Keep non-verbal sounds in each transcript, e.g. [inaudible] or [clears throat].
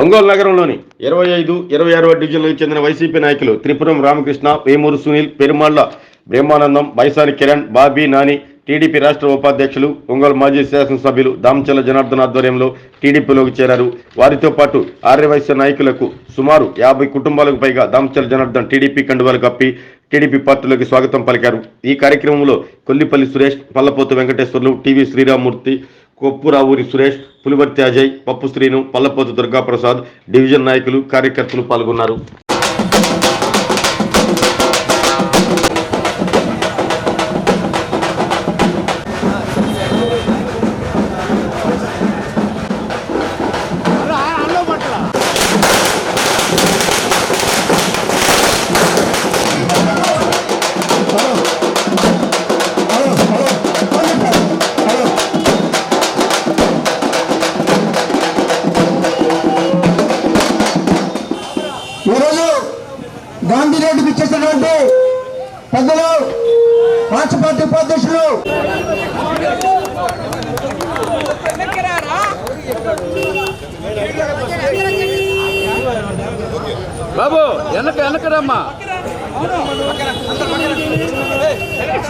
ఒంగోలు నగరంలోని ఇరవై ఐదు ఇరవై ఆరవ డివిజన్లకు చెందిన వైసీపీ నాయకులు త్రిపురం రామకృష్ణ వేమూరు సునీల్ పెరుమాళ్ళ బ్రహ్మానందం బైసాని కిరణ్ బాబీ నాని టీడీపీ రాష్ట్ర ఉపాధ్యక్షులు ఒంగోలు మాజీ శాసనసభ్యులు దామచల్ల జనార్దన్ ఆధ్వర్యంలో టీడీపీలోకి చేరారు. వారితో పాటు ఆర్యవైశ్య నాయకులకు సుమారు యాభై కుటుంబాలకు పైగా దామచల్ల జనార్దన్ టీడీపీ కండువాలు కప్పి టీడీపీ పార్టీలోకి స్వాగతం పలికారు. ఈ కార్యక్రమంలో Kollipalli Suresh Pallapotu Venkateswarlu T V Sriramamurthy Koppuravuri Suresh Pulivarthi Ajay Pappu Srinu Pallapotu Durgaprasad division నాయకులు కార్యకర్తలు పాల్గొన్నారు.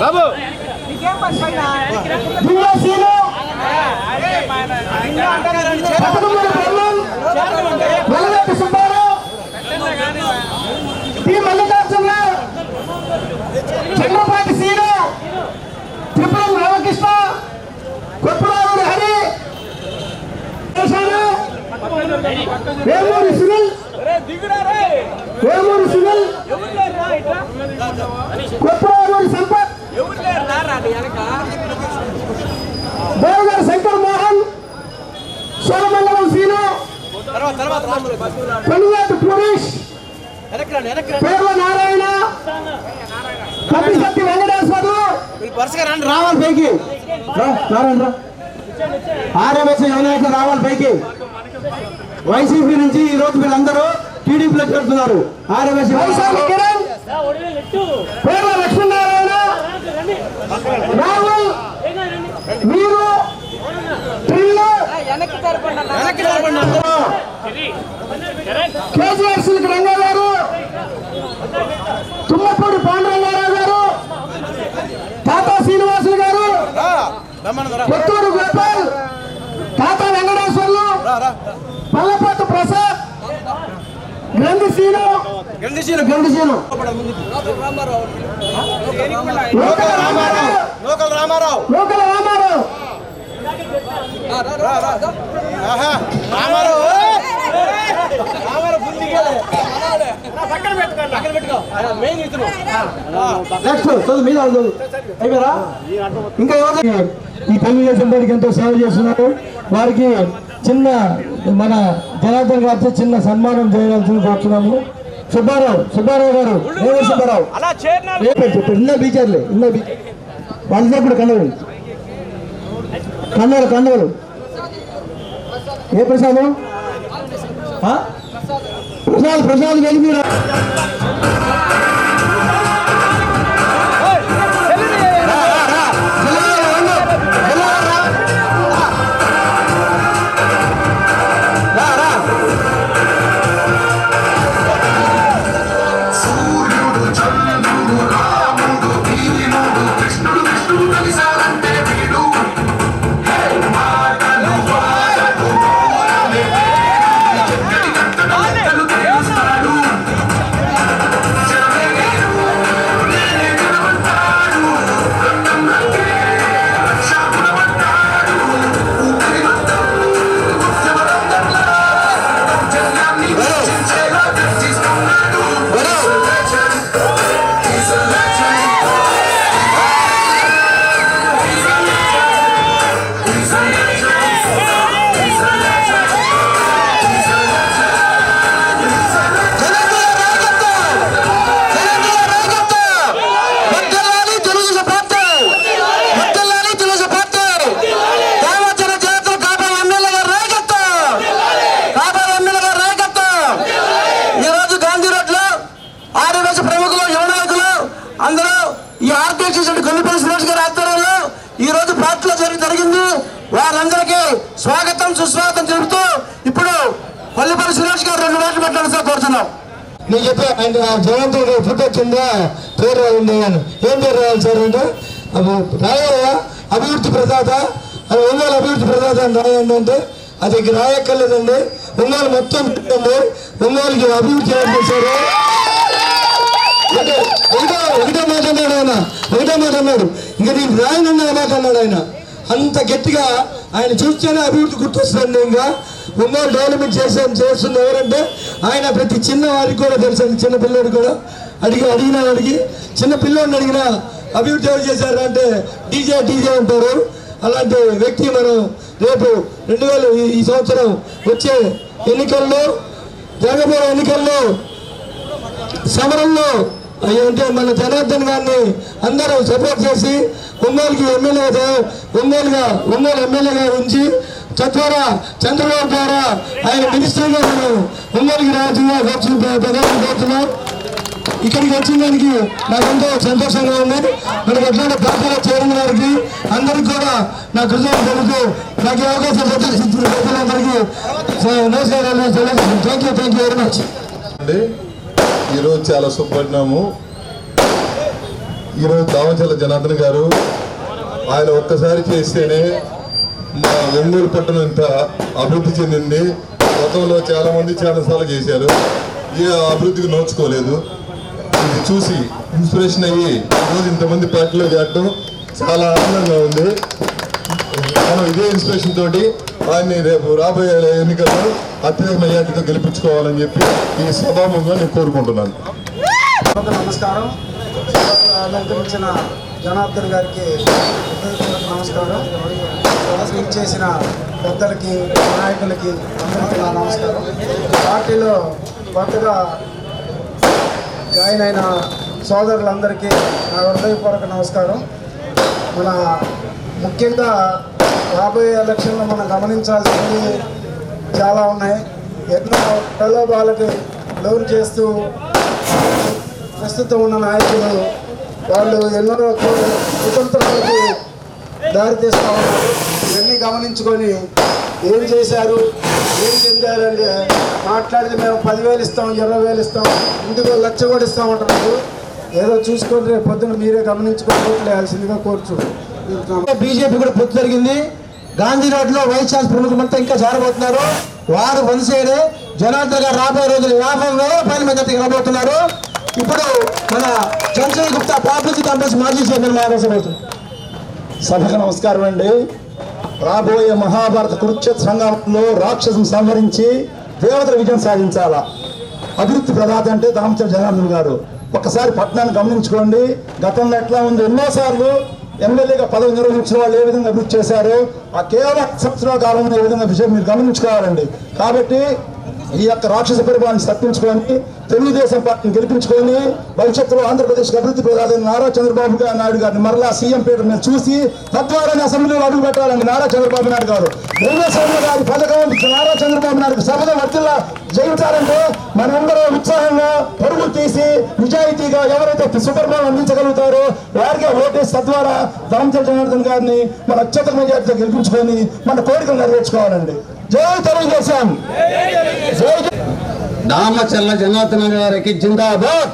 బాబీ! చంద్రపాటి సీను! త్రిపురం రామకృష్ణ! కొప్పురావుడి హరి! వేమూరి సునీల్ రే దిగురా రే వేమూరి సునీల్ ఎవరు లేరు రా ఇట్లా కొప్పురావుడి సంపత్. దేవగారి శంకర్ మోహన్ సోమమంగళం సీను తర్వాత తర్వాత కొనుగోటు పురీష్ పేర్ల నారాయణ కపిశెట్టి వెంకటేశ్వర్లు. రావాలి పైకి. నారాయణ రా. ఆర్యవైశ్య యువనాయకులు రావాలి పైకి. వైసీపీ నుంచి ఈ రోజు వీళ్ళందరూ టీడీపీలో చేరుతున్నారు. వైశాఖ కిరణ్ పేర్ల లక్ష్మీనారాయణ రాహుల్ మీరు. కేసీఆర్ సిల్క్ రంగా గారు తుమ్మపూడి పాండురంగారావు గారు తాతా శ్రీనివాసులు గారు కొత్తూరు గోపాల్ తాతా వెంకటేశ్వర్లు పల్లపాటు ప్రసాద్ గ్రంథి సీను. గ్రంథి సీను. గ్రంథి సీను. లోకల రామారావు. లోకల్ రామారావు. లోకల రామారావు. రామారావు ఇంకా ఎవరు? ఈ తెలుగుదేశం పార్టీకి ఎంతో సేవ చేస్తున్నారు. వారికి చిన్న మన జనార్దన్ గారితో చిన్న సన్మానం చేయవలసింది కోరుతున్నాము. సుబ్బారావు సుబ్బారావు గారు సుబ్బారావు. ఇన్న బీచర్లే ఇన్న బీచర్ వాళ్ళ ఇప్పుడు కన్నవలు కన్నవలు కన్నవలు ఏ ప్రసాదం? ఆ? ప్రసాద్ ప్రసాద్ వెలిగిరా వారందరికీ స్వాగతం సుస్వాగతం చెబుతూ ఇప్పుడు పల్లిపల్లి సురేష్ గారు రెండు మాటలు మాట్లాడుతూ కోరుతున్నాం. నేను చెప్పే ఆయన జగన్తో ఫోటో కింద పేరు రాయండి అని ఏం పేరు రాయాలి సార్ అంటే అవి రాయ అభివృద్ధి ప్రదాత. అది ఒంగోలు అభివృద్ధి ప్రదాత అని రాయండి అంటే అది రాయక్కర్లేదండి. ఒంగోలు మొత్తం పెట్టండి. ఒంగోలుకి అభివృద్ధి చేశారు. ఒకటో ఒకటో మాట అన్నాడు ఆయన. ఒకటో మాట అన్నాడు. ఇంకా నేను రాయనన్న మాట అన్నాడు ఆయన? అంత గట్టిగా ఆయన చూస్తేనే అభివృద్ధి గుర్తొస్తుంది ఇంకా ఉమ్మడి డెవలప్మెంట్ చేసే చేస్తుంది ఎవరంటే ఆయన ప్రతి చిన్న వారికి కూడా తెలుసు చిన్న పిల్లోడు కూడా. అడిగి అడిగిన వాడికి చిన్న పిల్లోడిని అడిగిన అభివృద్ధి ఎవరు చేశారు అంటే డీజే డీజే అంటారు. అలాంటి వ్యక్తి మనం రేపు రెండు వేలు ఈ- ఈ సంవత్సరం వచ్చే ఎన్నికల్లో జరగబోయే ఎన్నికల్లో సమరంలో అంటే మన జనార్దన్ గారిని అందరూ సపోర్ట్ చేసి ఒంగోలుకి ఎమ్మెల్యేగా ఒంగోలుగా ఒంగోలు ఎమ్మెల్యేగా ఉంచి తద్వారా చంద్రబాబు ద్వారా ఆయన మినిస్టర్గా మనం ఒంగోలుకి రాజుగా ఖర్చు ప్రధాని కోరుతున్నాం. ఇక్కడికి వచ్చిన దానికి నాకెంతో సంతోషంగా ఉంది. మనకి ఎట్లాంటి పార్టీలో చేరిన వారికి అందరికీ కూడా నా కృతజ్ఞత తెలుపుతూ నాకు అవకాశం ప్రదర్శించిన ప్రజలందరికీ నమస్కారాలు thank you thank you very much అండి. ఈరోజు చాలా శుభపడినాము ఈరోజు దామచల జనార్దన్ గారు ఆయన ఒక్కసారి చేస్తేనే మా ఒంగోలు పట్టణం ఇంత అభివృద్ధి చెందింది. గతంలో చాలా మంది చాలా సార్లు చేశారు. ఏ అభివృద్ధికి నోచుకోలేదు. ఇది చూసి ఇన్స్పిరేషన్ అయ్యి ఈరోజు ఇంతమంది పార్టీలో చేరడం చాలా ఆనందంగా ఉంది. మనం ఇదే ఇన్స్పిరేషన్ తోటి ఆయన్ని రేపు రాబోయే ఎన్నికల్లో అత్యధిక మెజార్టీతో గెలిపించుకోవాలని చెప్పి ఈ సభాముఖంగా నేను కోరుకుంటున్నాను. నమస్కారం. అలంకరించిన జనార్దన్ గారికి నమస్కారం. చేసిన పెద్దలకి నాయకులకి అందరికీ నా నమస్కారం. పార్టీలో కొత్తగా జాయిన్ అయిన సోదరులందరికీ నా హృదయపూర్వక నమస్కారం. మన ముఖ్యంగా రాబోయే ఎలక్షన్లో మనం గమనించాల్సింది చాలా ఉన్నాయి. ఎన్నో ప్రలోభాలకు లోన్ చేస్తూ ప్రస్తుతం ఉన్న నాయకులు వాళ్ళు ఎన్నో కుతంత్రాలకి దారితీస్తూ ఉన్నారు. ఇవన్నీ గమనించుకొని ఏం చేశారు? ఏం చెందారంటే మాట్లాడితే మేము పదివేలు ఇస్తాం ఇరవై వేలు ఇస్తాం ఇంటికి లక్ష కూడా ఇస్తాం అంటున్నారు ఏదో చూసుకొని రేపు పొద్దున మీరే గమనించుకొని కోరుచు బీజేపీ కూడా పొత్తు జరిగింది. గాంధీ రోడ్లో వైస్ ఛాన్స్ ప్రముఖులంతా ఇంకా జారబోతున్నారు. వారు వన్ సైడ్ జనార్దన్ గారు రాబోయే రోజులు యాభై వేల పైన మీద రాబోతున్నారు ఇప్పుడు మన చంద్రశేఖర్ గుప్తా పాపులర్ కాంగ్రెస్ మాజీ చైర్మన్ మహారాష్ట్ర సభకు నమస్కారం అండి. రాబోయే మహాభారత కురుక్షేత్ర సంఘంలో రాక్షసం సంహరించి దేవతల విజయం సాధించాలా? అభివృద్ధి ప్రదాత అంటే దామచర జనార్దన్ గారు. ఒక్కసారి పట్టణాన్ని గమనించుకోండి. గతంలో ఎట్లా ఉంది? ఎన్నోసార్లు ఎమ్మెల్యేగా పదవి నిర్వహించిన వాళ్ళు ఏ విధంగా అభివృద్ధి చేశారు? ఆ కేవలం సంవత్సరాల కాలంలో ఏ విధంగా విషయం మీరు గమనించుకోవాలండి. కాబట్టి ఈ యొక్క రాక్షస పరిపాలన తప్పించుకొని తెలుగుదేశం పార్టీని గెలిపించుకొని భవిష్యత్తులో ఆంధ్రప్రదేశ్ అభివృద్ధి ప్రధాని నారా చంద్రబాబు నాయుడు గారిని మరలా సీఎం పేరు మీద చూసి తద్వారా అసెంబ్లీలో అడుగు పెట్టాలని నారా చంద్రబాబు నాయుడు గారు. వెంకటేశ్వర గారి పథకం నారా చంద్రబాబు నాయుడు సభలో వర్తిల్లా జయించాలంటే మనందరూ ఉత్సాహంగా పరుగులు తీసి నిజాయితీగా ఎవరైతే సుపరిపాలన అందించగలుగుతారో వారిగా ఓటేసి తద్వారా దామచల్ జనార్దన్ గారిని మన అత్యత మెజార్టీతో గెలిపించుకొని మన కోరికలు నెరవేర్చుకోవాలండి. జై తెలుగుదేశం. దామచల్ల జనార్దన గారికి జిందాబాద్.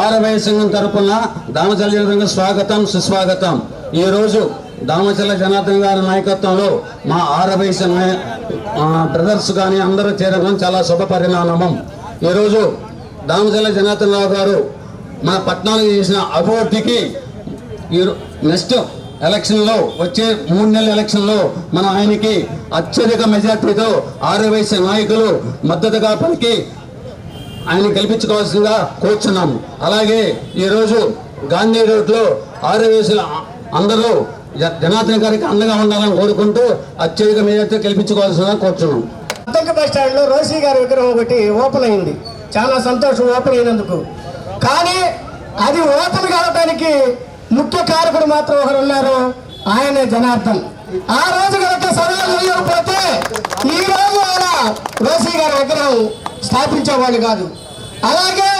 ఆరవై సంఘం తరపున దామచల్ల జనార్దన స్వాగతం సుస్వాగతం. ఈ రోజు దామచల్ల జనార్దన్ గారి నాయకత్వంలో మా ఆరవై బ్రదర్స్ కానీ అందరూ చేరడం చాలా శుభ పరిణామం. ఈరోజు దామచల్ల జనార్దన్ రావు గారు మన పట్టణానికి చేసిన అభివృద్ధికి ఈ నెక్స్ట్ ఎలక్షన్లో వచ్చే మూడు నెలల ఎలక్షన్లో మనం ఆయనకి అత్యధిక మెజార్టీతో ఆర్యవైశ్య నాయకులు మద్దతుగా పలికి ఆయన గెలిపించుకోవాల్సిందిగా కోరుచున్నాము. అలాగే ఈరోజు గాంధీ రోడ్లో ఆర్యవైశ్యుల అందరూ జనార్దన్ గారికి అండగా ఉండాలని కోరుకుంటూ అత్యధిక మెజార్టీతో గెలిపించుకోవాల్సిందిగా కోరుచున్నాము. అద్దెక బస్ స్టాండ్లో రోషి గారి విగ్రహం ఒకటి ఓపెన్ అయింది. చాలా సంతోషం ఓపెన్ అయినందుకు. కానీ అది ఓపెన్ కావడానికి ముఖ్య కారకుడు మాత్రం ఒకరు ఉన్నారు ఆయనే జనార్దన్. ఆ రోజు కనుక సభలో మునియకపోతే ఈ రోజు ఆయన రోసీ గారి విగ్రహం స్థాపించేవాళ్ళు కాదు. అలాగే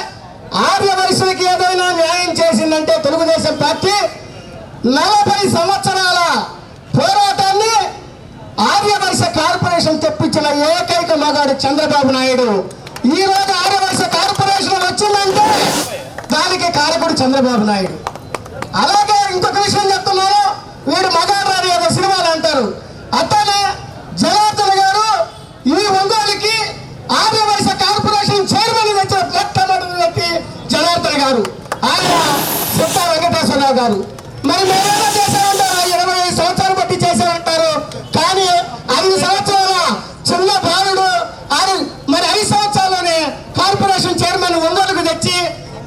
ఆర్య వయసుకి ఏదైనా న్యాయం చేసిందంటే తెలుగుదేశం పార్టీ నలభై సంవత్సరాల పోరాటాన్ని పోరాటాలు కార్పొరేషన్ తెప్పించిన ఏకైక మగాడు చంద్రబాబు నాయుడు. ఈ రోజు ఆర్యవలస కార్పొరేషన్ వచ్చిందంటే దానికి కారకుడు చంద్రబాబు నాయుడు. అలాగే ఇంకొక విషయం చెప్తున్నాను వీడు మగాడు రాని సినిమాలు అంటారు. అట్టనే జనార్దన్ గారు ఈ ఒంగోలుకి ఆర్యవలస కార్పొరేషన్ చైర్మన్ తెచ్చిన మొట్టమొదటి వ్యక్తి జనార్దన్ గారు. ఆయన సిద్ధ వెంకటేశ్వరరావు గారు. మరి మేమేమో చేశామంటారు ఇరవై ఐదు సంవత్సరాలు బట్టి చేశామంటారు కానీ ఐదు సంవత్సరాల చిన్న బాలుడు ఆయన మరి ఐదు సంవత్సరాల్లోనే కార్పొరేషన్ చైర్మన్ ఒంగోలుకు తెచ్చి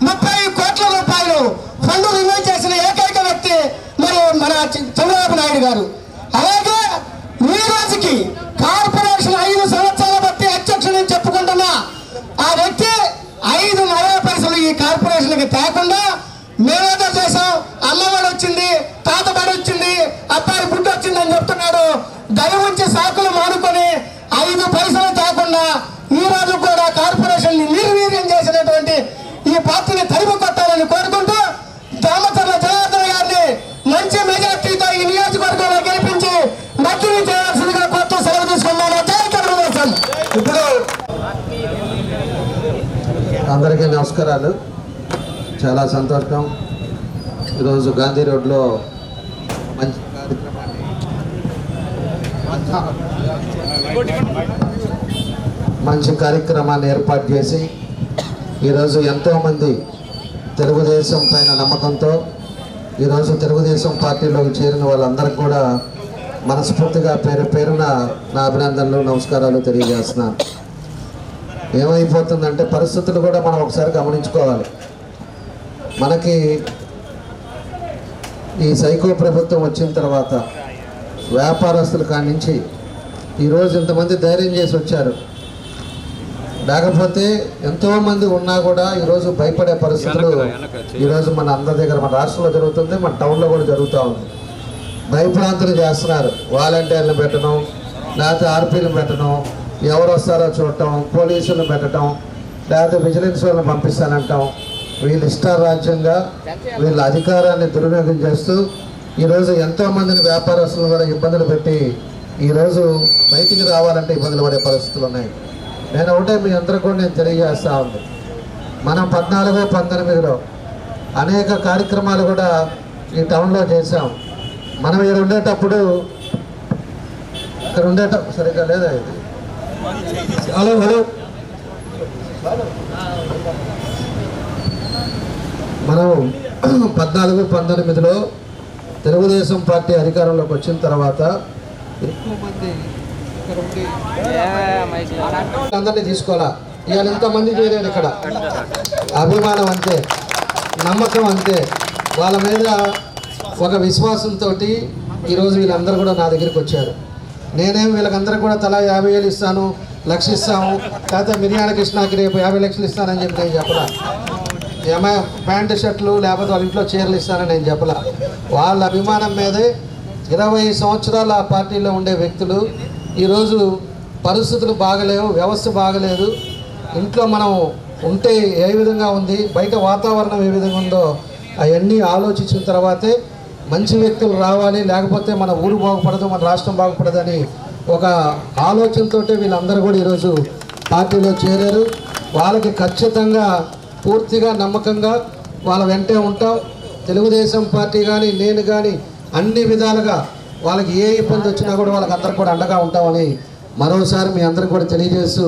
ముప్పై కోట్ల రూపాయలు ఫండ్ రిలీజ్ చేసిన ఏకైక వ్యక్తి మరి మన చ- చంద్రబాబు నాయుడు గారు. అలాగే ఈ రోజుకి కార్పొరేషన్ ఐదు సంవత్సరాల బట్టి అధ్యక్షుడు చెప్పుకుంటున్నా ఆ వ్యక్తి ఐదు నలభై పైసలు ఈ కార్పొరేషన్కి తేకుండా మేమేదో చేసాం అల్లవాడు వచ్చింది తాతబడి వచ్చింది అబ్బాయి బుడ్డు వచ్చింది అని చెప్తున్నాడు. దయ ఉంచి సాకులు మానుకొని ఐదు పైసలు తేకుండా ఈ రోజు కూడా కార్పొరేషన్ని నిర్వీర్యం చేసినటువంటి ఈ పార్టీని తరిమి కొట్టాలని కోరుకుంటూ దామచర్ల జనార్దన్ గారిని మంచి మెజార్టీతో ఈ నియోజకవర్గంలో గెలిపించి మద్దతు చేయాల్సిందిగా కొత్త సెలవు తీసుకున్నాను జై తెలుగుదేశం ఇప్పుడు అందరికీ నమస్కారాలు. చాలా సంతోషం. ఈరోజు గాంధీ రోడ్లో మంచి కార్యక్రమాన్ని మంచి కార్యక్రమాన్ని ఏర్పాటు చేసి ఈరోజు ఎంతోమంది తెలుగుదేశం పైన నమ్మకంతో ఈరోజు తెలుగుదేశం పార్టీలోకి చేరిన వాళ్ళందరికీ కూడా మనస్ఫూర్తిగా పేరు పేరున నా అభినందనలు నమస్కారాలు తెలియజేస్తున్నాను. ఏమైపోతుందంటే పరిస్థితులు కూడా మనం ఒకసారి గమనించుకోవాలి. మనకి ఈ సైకో ప్రభుత్వం వచ్చిన తర్వాత వ్యాపారస్తుల కాడి నుంచి ఈరోజు ఇంతమంది ధైర్యం చేసి వచ్చారు. లేకపోతే ఎంతోమంది ఉన్నా కూడా ఈరోజు భయపడే పరిస్థితులు ఈరోజు మన అందరి దగ్గర మన రాష్ట్రంలో జరుగుతుంది మన టౌన్లో కూడా జరుగుతూ ఉంది. భయభ్రాంతులు చేస్తున్నారు. వాలంటీర్లు పెట్టడం లేకపోతే ఆర్పీలు పెట్టడం ఎవరు వస్తారో చూడటం పోలీసులు పెట్టడం లేకపోతే విజిలెన్స్ వాళ్ళని పంపిస్తానంటాం. వీళ్ళు ఇష్టారాజ్యంగా వీళ్ళ అధికారాన్ని దుర్వినియోగం చేస్తూ ఈరోజు ఎంతోమందిని వ్యాపారస్తులను కూడా ఇబ్బందులు పెట్టి ఈరోజు బయటికి రావాలంటే ఇబ్బందులు పడే పరిస్థితులు ఉన్నాయి. నేను ఒకటే మీ అందరూ కూడా నేను తెలియజేస్తూ ఉంది. మనం పద్నాలుగు పంతొమ్మిదిలో అనేక కార్యక్రమాలు కూడా ఈ టౌన్లో చేశాం. మనం ఇక్కడ ఉండేటప్పుడు ఇక్కడ ఉండేట సరిగ్గా లేదా ఇది? Hello hello. మనం [clears throat] పద్నాలుగు పంతొమ్మిదిలో తెలుగుదేశం పార్టీ అధికారంలోకి వచ్చిన తర్వాత ఎక్కువ మంది అందరినీ తీసుకోవాలా? ఇవాళ ఎంతమంది చేయలేదు ఇక్కడ. అభిమానం అంతే నమ్మకం అంతే. వాళ్ళ మీద ఒక విశ్వాసంతో ఈరోజు వీళ్ళందరూ కూడా నా దగ్గరికి వచ్చారు. నేనేం వీళ్ళకందరికీ కూడా తలా యాభై వేలు ఇస్తాను లక్ష ఇస్తాము. లేకపోతే మిరియాల కృష్ణకి రేపు యాభై లక్షలు ఇస్తానని చెప్పి నేను చెప్పలా. ఏమో ప్యాంట్ షర్ట్లు లేకపోతే వాళ్ళ ఇంట్లో చీరలు ఇస్తానని నేను చెప్పలా. వాళ్ళ అభిమానం మీదే ఇరవై సంవత్సరాల ఆ పార్టీలో ఉండే వ్యక్తులు ఈరోజు పరిస్థితులు బాగలేవు వ్యవస్థ బాగలేదు. ఇంట్లో మనం ఉంటే ఏ విధంగా ఉంది బయట వాతావరణం ఏ విధంగా ఉందో అవన్నీ ఆలోచించిన తర్వాతే మంచి వ్యక్తులు రావాలి లేకపోతే మన ఊరు బాగుపడదు మన రాష్ట్రం బాగుపడదని ఒక ఆలోచనతో వీళ్ళందరూ కూడా ఈరోజు పార్టీలో చేరారు. వాళ్ళకి ఖచ్చితంగా పూర్తిగా నమ్మకంగా వాళ్ళ వెంటే ఉంటాం. తెలుగుదేశం పార్టీ కానీ నేను కానీ అన్ని విధాలుగా వాళ్ళకి ఏ ఇబ్బంది వచ్చినా కూడా వాళ్ళకి అందరూ కూడా అండగా ఉంటామని మరోసారి మీ అందరికి కూడా తెలియజేస్తూ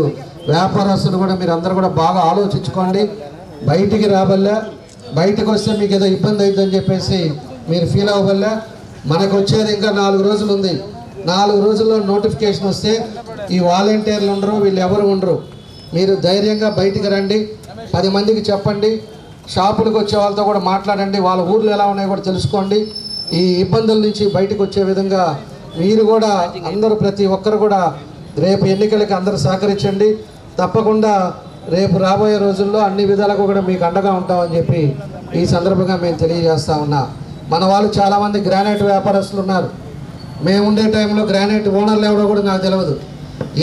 వ్యాపారస్తులు కూడా మీరు అందరూ కూడా బాగా ఆలోచించుకోండి. బయటికి రాబల్లా. బయటకు వస్తే మీకు ఏదో ఇబ్బంది అవుతుందని చెప్పేసి మీరు ఫీల్ అవ్వబల్లా మనకు వచ్చేది ఇంకా నాలుగు రోజులు ఉంది. నాలుగు రోజుల్లో నోటిఫికేషన్ వస్తే ఈ వాలంటీర్లు ఉండరు వీళ్ళు ఎవరు ఉండరు. మీరు ధైర్యంగా బయటికి రండి. పది మందికి చెప్పండి. షాపులకు వచ్చే వాళ్ళతో కూడా మాట్లాడండి. వాళ్ళ ఊర్లు ఎలా ఉన్నాయో కూడా తెలుసుకోండి. ఈ ఇబ్బందుల నుంచి బయటకు వచ్చే విధంగా మీరు కూడా అందరూ ప్రతి ఒక్కరు కూడా రేపు ఎన్నికలకి అందరూ సహకరించండి. తప్పకుండా రేపు రాబోయే రోజుల్లో అన్ని విధాలకు కూడా మీకు అండగా ఉంటామని చెప్పి ఈ సందర్భంగా మేము తెలియజేస్తా ఉన్నా. మన వాళ్ళు చాలామంది గ్రానైట్ వ్యాపారస్తులు ఉన్నారు. మేము ఉండే టైంలో గ్రానైట్ ఓనర్లు ఎవరో కూడా నాకు తెలియదు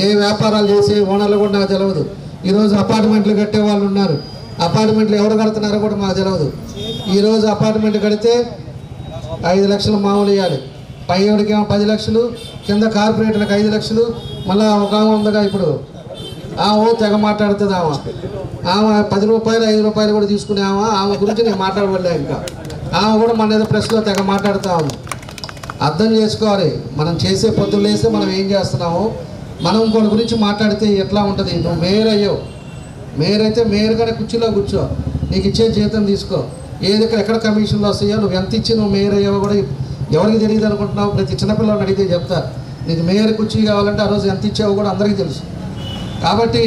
ఏ వ్యాపారాలు చేసే ఓనర్లు కూడా నాకు తెలియదు ఈరోజు అపార్ట్మెంట్లు కట్టే వాళ్ళు ఉన్నారు. అపార్ట్మెంట్లు ఎవరు కడుతున్నారో కూడా మాకు తెలియదు ఈరోజు అపార్ట్మెంట్ కడితే ఐదు లక్షలు మామూలు ఇవ్వాలి పైవాడికేమో పది లక్షలు కింద కార్పొరేటర్లకు ఐదు లక్షలు మళ్ళీ ఒక ఆమె ఉందిగా ఇప్పుడు. ఆమె తెగ మాట్లాడుతుంది ఆమె. ఆమె పది రూపాయలు ఐదు రూపాయలు కూడా తీసుకునే ఆమె. ఆమె గురించి నేను మాట్లాడబడలే ఇంకా. ఆమె కూడా మన ఏదో ప్రెస్లో తెగ మాట్లాడుతా ఉంది. అర్థం చేసుకోవాలి. మనం చేసే పొద్దున్న లేస్తే మనం ఏం చేస్తున్నాము మనం ఇంకోటి గురించి మాట్లాడితే ఎట్లా ఉంటుంది? నువ్వు మేరయ్యో మేరైతే మేరుగానే కుర్చీలో కూర్చో. నీకు ఇచ్చే జీతం తీసుకో. ఏది ఎక్కడ కమిషన్లు వస్తాయో నువ్వు ఎంత ఇచ్చి నువ్వు మేయర్ కూడా ఎవరికి తెలియదు అనుకుంటున్నావు? ప్రతి చిన్నపిల్లల్ని అడిగితే చెప్తారు నీకు మేయర్ కుర్చీ కావాలంటే ఆ రోజు ఎంత ఇచ్చావో కూడా అందరికీ తెలుసు. కాబట్టి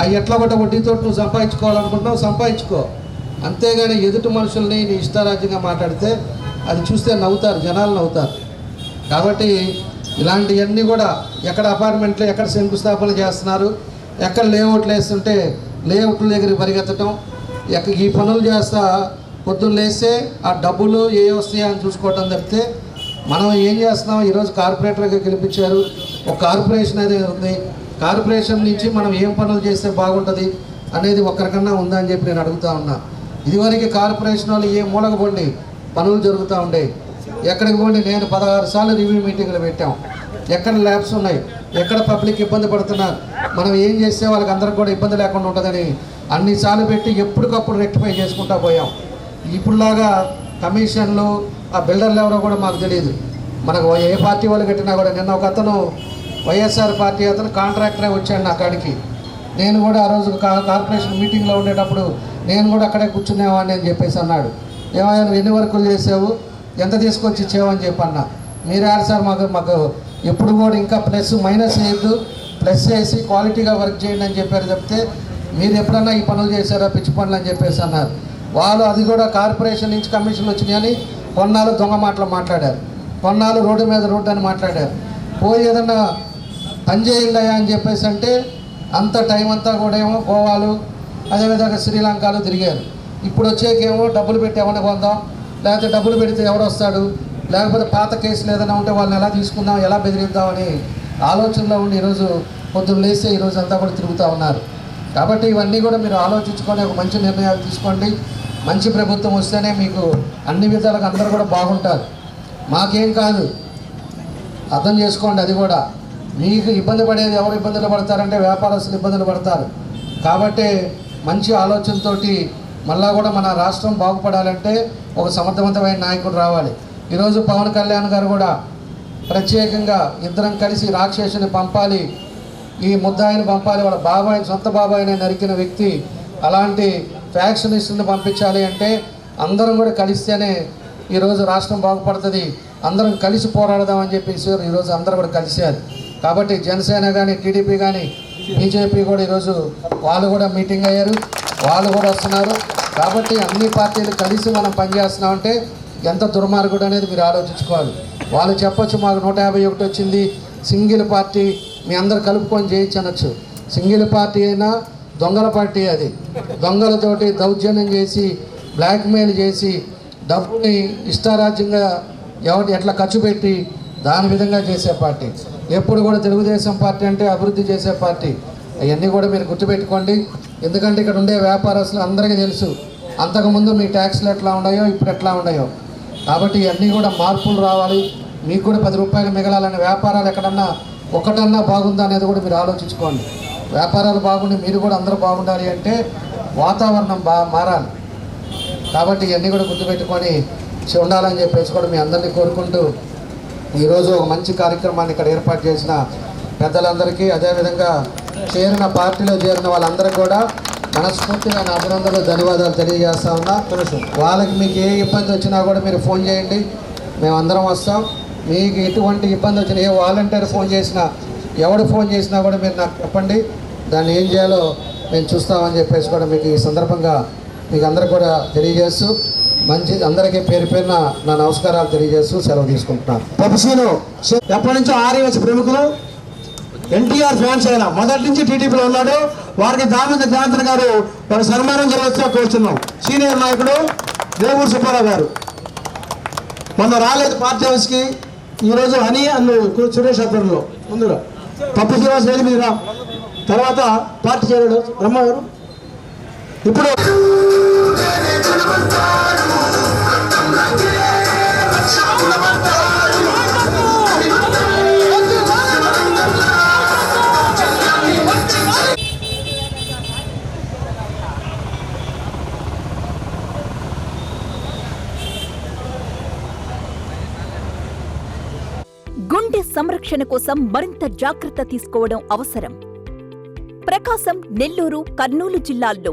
అవి ఎట్లా పడ్డ వడ్డీతో నువ్వు సంపాదించుకోవాలనుకుంటున్నావు సంపాదించుకో. అంతేగాని ఎదుటి మనుషుల్ని నీ ఇష్టారాజ్యంగా మాట్లాడితే అది చూస్తే నవ్వుతారు జనాలు నవ్వుతారు. కాబట్టి ఇలాంటివన్నీ కూడా ఎక్కడ అపార్ట్మెంట్లు ఎక్కడ శంకుస్థాపన చేస్తున్నారు ఎక్కడ లేఅవుట్లు వేస్తుంటే లేఅవుట్ల దగ్గరికి పరిగెత్తడం ఎక్క ఈ పనులు చేస్తా పొద్దున్న లేస్తే ఆ డబ్బులు ఏ వస్తాయా అని చూసుకోవటం తప్పితే మనం ఏం చేస్తున్నాం? ఈరోజు కార్పొరేటర్గా గెలిపించారు ఒక కార్పొరేషన్ అనేది ఉంది. కార్పొరేషన్ నుంచి మనం ఏం పనులు చేస్తే బాగుంటుంది అనేది ఒక్కరికన్నా ఉందా అని చెప్పి నేను అడుగుతా ఉన్నా. ఇదివరకు కార్పొరేషన్ వాళ్ళు ఏ మూలక పోండి పనులు జరుగుతూ ఉండేవి ఎక్కడికి పోండి నేను పదహారు సార్లు రివ్యూ మీటింగ్లు పెట్టాం. ఎక్కడ ల్యాబ్స్ ఉన్నాయి ఎక్కడ పబ్లిక్ ఇబ్బంది పడుతున్నారు మనం ఏం చేస్తే వాళ్ళకి అందరికి కూడా ఇబ్బంది లేకుండా ఉంటుందని అన్నిసార్లు పెట్టి ఎప్పటికప్పుడు రెక్టిఫై చేసుకుంటా పోయాం. ఇప్పుడులాగా కమిషన్లు ఆ బిల్డర్లు ఎవరో కూడా మాకు తెలియదు. మనకు ఏ పార్టీ వాళ్ళు కట్టినా కూడా నిన్న ఒక అతను వైఎస్ఆర్ పార్టీ అతను కాంట్రాక్టరే వచ్చాడు నా కాడికి. నేను కూడా ఆ రోజు కా- కార్పొరేషన్ మీటింగ్లో ఉండేటప్పుడు నేను కూడా అక్కడే కూర్చునేవాడిని అని చెప్పేసి అన్నాడు. ఏమైనా నువ్వు ఎన్ని వర్కులు చేసావు? ఎంత తీసుకొచ్చి ఇచ్చావని చెప్పన్నా. మీరు సార్ మాకు మాకు ఎప్పుడు కూడా ఇంకా ప్లస్ మైనస్ చేయొద్దు ప్లస్ చేసి క్వాలిటీగా వర్క్ చేయండి అని చెప్పారు చెప్తే మీరు ఎప్పుడన్నా ఈ పనులు చేశారా పిచ్చి పనులు అని చెప్పేసి అన్నారు. వాళ్ళు అది కూడా కార్పొరేషన్ నుంచి కమిషన్లు వచ్చినాయని కొన్నాళ్ళు దొంగ మాటలు మాట్లాడారు. కొన్నాళ్ళు రోడ్డు మీద రోడ్డు అని మాట్లాడారు. పోయి ఏదన్నా పని చేయండి అని చెప్పేసి అంటే అంత టైం అంతా కూడా ఏమో గోవాలు అదేవిధంగా శ్రీలంకలో తిరిగారు. ఇప్పుడు వచ్చేకేమో డబ్బులు పెట్టి ఎవరిని కొందాం? లేకపోతే డబ్బులు పెడితే ఎవడు వస్తాడు లేకపోతే పాత కేసులు ఏదైనా ఉంటే వాళ్ళని ఎలా తీసుకుందాం? ఎలా బెదిరిద్దామని ఆలోచనలో ఉండి ఈరోజు పొద్దున్న లేస్తే ఈరోజు అంతా కూడా తిరుగుతూ ఉన్నారు. కాబట్టి ఇవన్నీ కూడా మీరు ఆలోచించుకొని ఒక మంచి నిర్ణయాలు తీసుకోండి. మంచి ప్రభుత్వం వస్తేనే మీకు అన్ని విధాలుగా అందరూ కూడా బాగుంటారు. మాకేం కాదు. అర్థం చేసుకోండి అది కూడా. మీకు ఇబ్బంది పడేది ఎవరు ఇబ్బందులు పడతారంటే వ్యాపారస్తులు ఇబ్బందులు పడతారు. కాబట్టి మంచి ఆలోచనతోటి మళ్ళా కూడా మన రాష్ట్రం బాగుపడాలంటే ఒక సమర్థవంతమైన నాయకుడు రావాలి. ఈరోజు పవన్ కళ్యాణ్ గారు కూడా ప్రత్యేకంగా ఇద్దరం కలిసి రాక్షసుని పంపాలి ఈ ముద్దాయిని పంపాలి వాళ్ళ బాబాయ్ సొంత బాబాయిని నరికిన వ్యక్తి అలాంటి ఫ్యాక్షనిస్ట్ని పంపించాలి అంటే అందరం కూడా కలిస్తేనే ఈరోజు రాష్ట్రం బాగుపడుతుంది. అందరం కలిసి పోరాడదామని చెప్పేసి ఈరోజు అందరూ కూడా కలిశారు కాబట్టి జనసేన కానీ టీడీపీ కానీ బీజేపీ కూడా ఈరోజు వాళ్ళు కూడా మీటింగ్ అయ్యారు. వాళ్ళు కూడా వస్తున్నారు. కాబట్టి అన్ని పార్టీలు కలిసి మనం పనిచేస్తున్నామంటే ఎంత దుర్మార్గుడు అనేది మీరు ఆలోచించుకోవాలి. వాళ్ళు చెప్పొచ్చు మాకు నూట యాభై ఒకటి వచ్చింది. సింగిల్ పార్టీ మీ అందరు కలుపుకొని చేయొచ్చు అనొచ్చు. సింగిల్ పార్టీ అయినా దొంగల పార్టీ అది. దొంగలతోటి దౌర్జన్యం చేసి బ్లాక్మెయిల్ చేసి డబ్బుని ఇష్టారాజ్యంగా ఎవరి ఎట్లా ఖర్చు పెట్టి దాని విధంగా చేసే పార్టీ. ఎప్పుడు కూడా తెలుగుదేశం పార్టీ అంటే అభివృద్ధి చేసే పార్టీ. అవన్నీ కూడా మీరు గుర్తుపెట్టుకోండి. ఎందుకంటే ఇక్కడ ఉండే వ్యాపారస్తులు అందరికీ తెలుసు అంతకుముందు మీ ట్యాక్స్లు ఎట్లా ఉన్నాయో ఇప్పుడు ఎట్లా ఉన్నాయో. కాబట్టి ఇవన్నీ కూడా మార్పులు రావాలి. మీకు కూడా పది రూపాయలు మిగలాలని వ్యాపారాలు ఎక్కడన్నా ఒకటన్నా బాగుందా అనేది కూడా మీరు ఆలోచించుకోండి. వ్యాపారాలు బాగుండి మీరు కూడా అందరూ బాగుండాలి అంటే వాతావరణం బా మారాలి. కాబట్టి ఇవన్నీ కూడా గుర్తుపెట్టుకొని ఉండాలని చెప్పేసి కూడా మీ అందరినీ కోరుకుంటూ ఈరోజు ఒక మంచి కార్యక్రమాన్ని ఇక్కడ ఏర్పాటు చేసిన పెద్దలందరికీ అదేవిధంగా చేరిన పార్టీలో చేరిన వాళ్ళందరూ కూడా మనస్ఫూర్తిగా నా అభినందనలు ధన్యవాదాలు తెలియజేస్తా ఉన్నా. వాళ్ళకి మీకు ఏ ఇబ్బంది వచ్చినా కూడా మీరు ఫోన్ చేయండి. మేము అందరం వస్తాం. మీకు ఎటువంటి ఇబ్బంది వచ్చినా ఏ వాలంటీర్ ఫోన్ చేసినా ఎవడు ఫోన్ చేసినా కూడా మీరు నాకు చెప్పండి. దాన్ని ఏం చేయాలో మేము చూస్తామని చెప్పేసి కూడా మీకు ఈ సందర్భంగా మీకు అందరు కూడా తెలియజేస్తూ మంచి అందరికీ పేరు పేరున నా నమస్కారాలు తెలియజేస్తూ సెలవు తీసుకుంటున్నాను. పప్పుసీను ఎప్పటి నుంచో ఆర్యవచ్చ ప్రముఖులు ఎన్టీఆర్ ఫ్యాన్స్ అయినా మొదటి నుంచి టీడీపీలో ఉన్నాడు. వారికి దామింద జనార్దన్ గారు వారి సన్మానం చేయవచ్చా కోరుచున్నాం సీనియర్ నాయకుడు దేవుడు సుబ్బారావు గారు. మొన్న రాలేదు పార్టీ హౌస్కి ఈరోజు హనీ అన్ను సురేష్ ఆధ్వర్యంలో ముందుగా పప్పు శ్రీనివాస్ వేది మీద తర్వాత పార్టీ చేరాడు బ్రహ్మ గారు. ఇప్పుడు గుండె సంరక్షణ కోసం మరింత జాగ్రత్త తీసుకోవడం అవసరం. ప్రకాశం నెల్లూరు కర్నూలు జిల్లాల్లో